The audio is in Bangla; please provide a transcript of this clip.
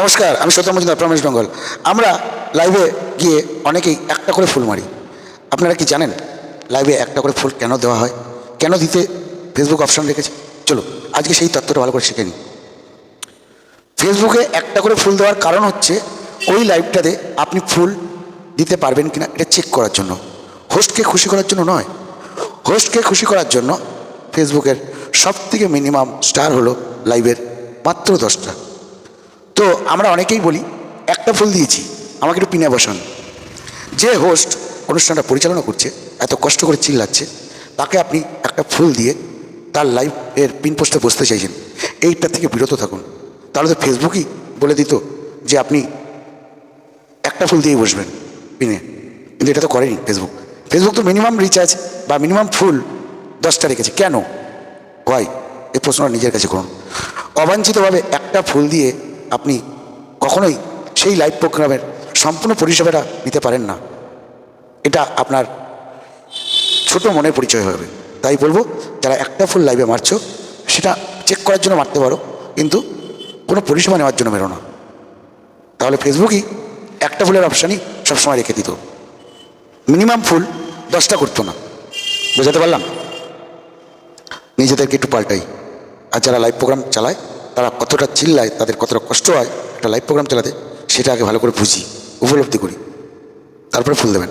নমস্কার, আমি সত্যম মজুমদার প্রমেশ বেঙ্গল। আমরা লাইভে গিয়ে অনেকেই একটা করে ফুল মারি। আপনারা কি জানেন লাইভে একটা করে ফুল কেন দেওয়া হয়? কেন দিতে ফেসবুক অপশন রেখেছে? চলো আজকে সেই তত্ত্বটা ভালো করে শিখে নিই। ফেসবুকে একটা করে ফুল দেওয়ার কারণ হচ্ছে, ওই লাইভটাতে আপনি ফুল দিতে পারবেন কিনা এটা চেক করার জন্য। হোস্টকে খুশি করার জন্য নয়। হোস্টকে খুশি করার জন্য ফেসবুকের সব থেকে মিনিমাম স্টার হলো লাইভের মাত্র দশটা। তো আমরা অনেকেই বলি, একটা ফুল দিয়েছি, আমাকে একটু পিনে বসান। যে হোস্ট অনুষ্ঠানটা পরিচালনা করছে, এত কষ্ট করে চিল্লাচ্ছে, তাকে আপনি একটা ফুল দিয়ে তার লাইভ এর পিন পোস্টে বসতে চাইছেন, এইটা থেকে বিরত থাকুন। তাহলে তো ফেসবুকই বলে দিত যে আপনি একটা ফুল দিয়েই বসবেন পিনে। কিন্তু এটা তো করেনি ফেসবুক। ফেসবুক তো মিনিমাম রিচার্জ বা মিনিমাম ফুল দশটা রেখেছে কেন? হয় এই প্রশ্নটা নিজের কাছে করুন। অবাঞ্ছিতভাবে একটা ফুল দিয়ে আপনি কখনোই সেই লাইভ প্রোগ্রামের সম্পূর্ণ পরিষেবাটা নিতে পারেন না। এটা আপনার ছোট মনের পরিচয় হবে। তাই বলব, যারা একটা ফুল লাইভে মারছো, সেটা চেক করার জন্য মারতে পারো, কিন্তু কোনো পরিষেবা নেওয়ার জন্য মেরো না। তাহলে ফেসবুকই একটা ফুলের অপশানই সবসময় রেখে দিত। মিনিমাম ফুল দশটা করতো না। বোঝাতে পারলাম? নিজেদেরকে একটু পাল্টাই। আর যারা লাইভ প্রোগ্রাম চালায় তারা কতটা চিল্লায়, তাদের কতটা কষ্ট হয়, একটা লাইভ প্রোগ্রাম চালাতে, সেটা আগে ভালো করে বুঝি, উপলব্ধি করি। তারপরে ফুল দেবেন।